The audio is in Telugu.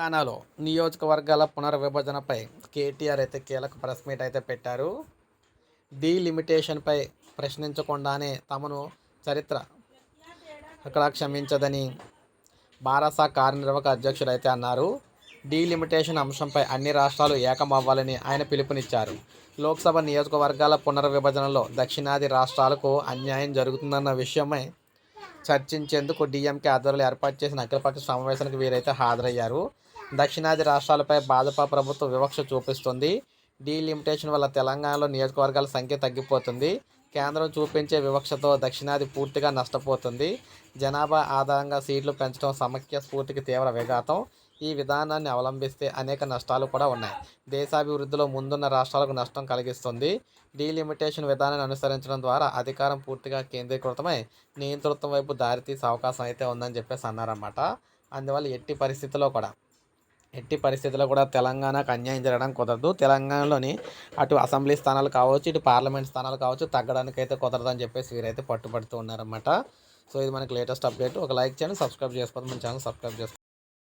తెలంగాణలో నియోజకవర్గాల పునర్విభజనపై కేటీఆర్ అయితే కీలక ప్రెస్ మీట్ అయితే పెట్టారు. డీలిమిటేషన్పై ప్రశ్నించకుండానే తమను చరిత్ర అక్కడ క్షమించదని బారాసా కార్యనిర్వాహక అధ్యక్షుడు అయితే అన్నారు. డీలిమిటేషన్ అంశంపై అన్ని రాష్ట్రాలు ఏకమవ్వాలని ఆయన పిలుపునిచ్చారు. లోక్సభ నియోజకవర్గాల పునర్విభజనలో దక్షిణాది రాష్ట్రాలకు అన్యాయం జరుగుతుందన్న విషయమై చర్చించేందుకు డీఎంకే ఆధ్వర్యంలో ఏర్పాటు చేసిన అఖిలపక్ష సమావేశానికి వీరైతే హాజరయ్యారు. దక్షిణాది రాష్ట్రాలపై భాజపా ప్రభుత్వం వివక్ష చూపిస్తుంది. డీలిమిటేషన్ వల్ల తెలంగాణలో నియోజకవర్గాల సంఖ్య తగ్గిపోతుంది. కేంద్రం చూపించే వివక్షతో దక్షిణాది పూర్తిగా నష్టపోతుంది. జనాభా ఆధారంగా సీట్లు పెంచడం సమైక్య స్ఫూర్తికి తీవ్ర విఘాతం. ఈ విధానాన్ని అవలంబిస్తే అనేక నష్టాలు కూడా ఉన్నాయి. దేశాభివృద్ధిలో ముందున్న రాష్ట్రాలకు నష్టం కలిగిస్తుంది. డీలిమిటేషన్ విధానాన్ని అనుసరించడం ద్వారా అధికారం పూర్తిగా కేంద్రీకృతమై నియంతృత్వం వైపు దారితీసే అవకాశం అయితే ఉందని చెప్పేసి అన్నారన్నమాట. అందువల్ల ఎట్టి పరిస్థితిలో కూడా ఎట్టి పరిస్థితుల్లో కూడా తెలంగాణకు అన్యాయం జరగడం కుదరదు. తెలంగాణలోని అటు అసెంబ్లీ స్థానాలు కావచ్చు ఇటు పార్లమెంట్ స్థానాలు కావచ్చు తగ్గడానికి అయితే కుదరదని చెప్పేసి వీరైతే పట్టుబడుతూ ఉన్నారన్నమాట. సో ఇది మనకి లేటెస్ట్ అప్డేట్. ఒక లైక్ చేయండి సబ్స్క్రైబ్ చేసుకోండి మన ఛానల్ సబ్స్క్రైబ్ చేసుకోండి